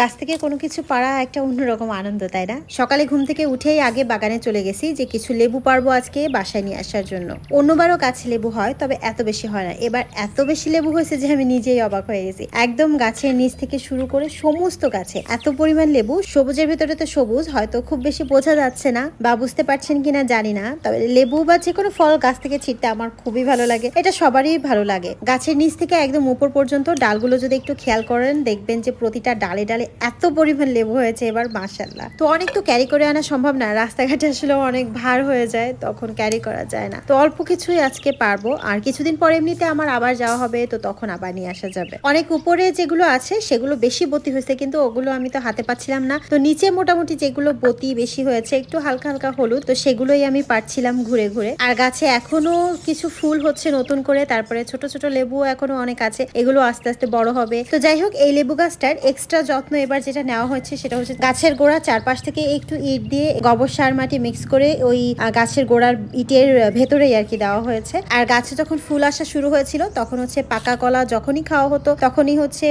গাছ থেকে কোনো কিছু পাড়া একটা অন্যরকম আনন্দ, তাই না? সকালে ঘুম থেকে উঠেই আগে বাগানে চলে গেছি যে কিছু লেবু পারব আজকে বাসায় নিয়ে আসার জন্য। অন্যবারও গাছে লেবু হয়, তবে এত বেশি হয় না। এবার এত বেশি লেবু হয়েছে যে আমি নিজেই অবাক হয়ে গেছি। একদম গাছের নিচ থেকে শুরু করে সমস্ত গাছে এত পরিমাণ লেবু, সবুজের ভিতরে তো সবুজ, হয়তো খুব বেশি বোঝা যাচ্ছে না বা বুঝতে পারছেন কিনা জানি না, তবে লেবু বা যে কোনো ফল গাছ থেকে ছিটতে আমার খুবই ভালো লাগে। এটা সবারই ভালো লাগে। গাছের নিচ থেকে একদম উপর পর্যন্ত ডালগুলো যদি একটু খেয়াল করেন, দেখবেন যে প্রতিটা ডালে ডালে এত পরিমাণ লেবু হয়েছে এবার মাসাল্লাহ তো অনেক তো ক্যারি করে আনা সম্ভব না, রাস্তাঘাটে আসলে অনেক ভার হয়ে যায়, তখন ক্যারি করা যায় না। তো অল্প কিছুই আজকে পারব, আর কিছুদিন পর এমনিতে আমার আবার যাওয়া হবে, তো তখন আবার নিয়ে আসা যাবে। অনেক উপরে যেগুলো আছে, সেগুলো বেশি বতি হয়েছে, কিন্তু ওগুলো আমি তো হাতে পাচ্ছিলাম না। তো নিচে মোটামুটি যেগুলো বতি বেশি হয়েছে, একটু হালকা হালকা হলুদ, তো সেগুলোই আমি পাচ্ছিলাম ঘুরে ঘুরে। আর গাছে এখনও কিছু ফুল হচ্ছে নতুন করে, তারপরে ছোট ছোট লেবু এখনও অনেক আছে, এগুলো আস্তে আস্তে বড় হবে। তো যাই হোক, এই লেবু গাছটার এক্সট্রা যত্ন এবার যেটা নেওয়া হচ্ছে সেটা হচ্ছে গাছের গোড়া চারপাশ থেকে একটু ইট দিয়ে গোবর সার মাটি মিক্স করে ওই গাছের গোড়ার ইটের ভেতরেই আর কি দেওয়া হয়েছে। আর গাছে যখন ফুল আসা শুরু হয়েছিল, তখন হচ্ছে পাকা কলা যখনই খাওয়া হতো, তখনই হচ্ছে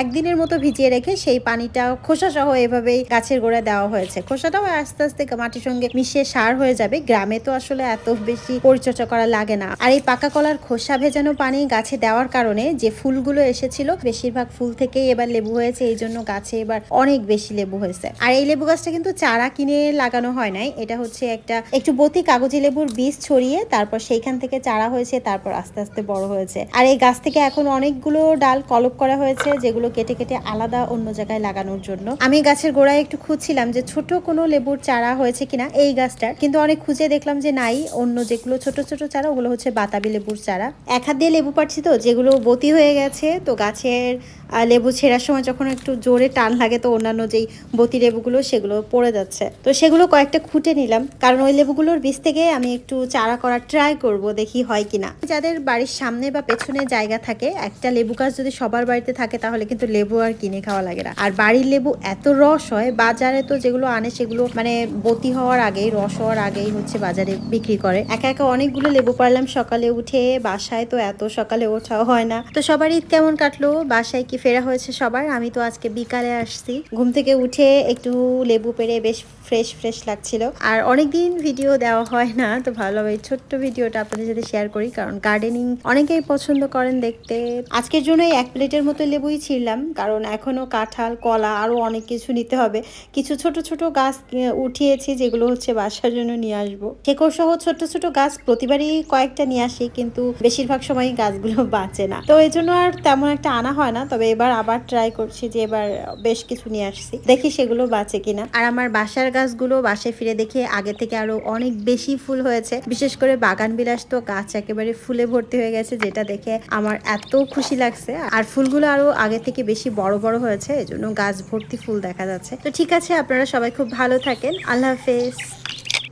একদিনের মতো ভিজিয়ে রেখে সেই পানিটা খোসা সহ এভাবেই গাছের গোড়ায় দেওয়া হয়েছে। খোসাটাও আস্তে আস্তে মাটির সঙ্গে মিশিয়ে সার হয়ে যাবে। গ্রামে তো আসলে এত বেশি পরিচর্যা করা লাগে না। আর এই পাকা কলার খোসা ভেজানো পানি গাছে দেওয়ার কারণে যে ফুলগুলো এসেছিল, বেশিরভাগ ফুল থেকেই এবার লেবু হয়েছে, এই জন্য গাছে এবার অনেক বেশি লেবু হয়েছে। আর এই লেবু গাছটা কিন্তু চারা কিনে লাগানো হয় নাই। এটা হচ্ছে একটা, একটু বতি কাগজি লেবুর বীজ ছড়িয়ে তারপর সেইখান থেকে চারা হয়েছে, তারপর আস্তে আস্তে বড় হয়েছে। আর এই গাছ থেকে এখন অনেকগুলো ডাল কলপ করা হয়েছে, যেগুলো কেটে কেটে আলাদা অন্য জায়গায় লাগানোর জন্য। আমি গাছের গোড়ায় একটু খুঁজছিলাম যে ছোট কোনো লেবুর চারা হয়েছে কিনা এই গাছটার, কিন্তু অনেক খুঁজে দেখলাম যে নাই। অন্য যেগুলো ছোট ছোট চারা, ওগুলো হচ্ছে বাতাবি লেবুর চারা। এক হাত দিয়ে লেবু পাচ্ছি তো, যেগুলো বতি হয়ে গেছে, তো গাছের লেবু ছেঁড়ার সময় যখন একটু জোরে টান লাগে তো অন্যান্য যেই বতি লেবুগুলো সেগুলো পড়ে যাচ্ছে। তো সেগুলো কয়েকটা খুঁটে নিলাম, কারণ ওই লেবুগুলোর বীজ থেকে আমি একটু চারা করার ট্রাই করব, দেখি হয় কিনা। যাদের বাড়ির সামনে বা পেছনে জায়গা থাকে, একটা লেবু গাছ যদি সবার বাড়িতে থাকে, তাহলে কিন্তু লেবু আর কিনে খাওয়া লাগে না। আর বাড়ির লেবু এত রস হয়, বাজারে তো যেগুলো আনে সেগুলো মানে বতি হওয়ার আগেই, রস হওয়ার আগেই হচ্ছে বাজারে বিক্রি করে। একা একা অনেকগুলো লেবু পারলাম সকালে উঠে বাসায় তো এত সকালে ওঠাও হয় না। তো সবার ঈদ কেমন কাটলো? বাসায় কি ফেরা হয়েছে সবার? আমি তো আজকে বিকালে আসছি। ঘুম থেকে উঠে একটু লেবু পেরে বেশ ফ্রেশ ফ্রেশ লাগছিল। আর অনেকদিন ভিডিও দেওয়া হয় না, তো ভালো হবে ছোট্ট ভিডিওটা আপনাদের সাথে শেয়ার করি, কারণ গার্ডেনিং অনেকেই পছন্দ করেন দেখতে। আজকের জন্য এক প্লেটের মতো লেবুই ছিলাম কারণ এখনও কাঁঠাল, কলা আরও অনেক কিছু নিতে হবে। কিছু ছোট ছোট গাছ উঠিয়েছি, যেগুলো হচ্ছে বাসার জন্য নিয়ে আসব। শেকড় সহ ছোট ছোট গাছ প্রতিবারই কয়েকটা নিয়ে আসি, কিন্তু বেশিরভাগ সময় গাছগুলো বাঁচে না। তো এই জন্য আর তেমন একটা আনা হয় না, তবে এবার আবার ট্রাই করছি যে এবার বেশ কিছু নিয়ে আসছি। দেখি সেগুলো বাঁচে কিনা। আর আমার বাসার গাছগুলো বাসায় ফিরে দেখে আগে থেকে আরও অনেক বেশি ফুল হয়েছে। বিশেষ করে বাগান বিলাস তো গাছ একেবারে ফুলে ভর্তি হয়ে গেছে, যেটা দেখে আমার এত খুশি লাগছে। আর ফুলগুলো আরও আগে থেকে বেশি বড় বড় হয়েছে, এজন্য গাছ ভর্তি ফুল দেখা যাচ্ছে। তো ঠিক আছে, আপনারা সবাই খুব ভালো থাকেন। আল্লাহ হাফেজ।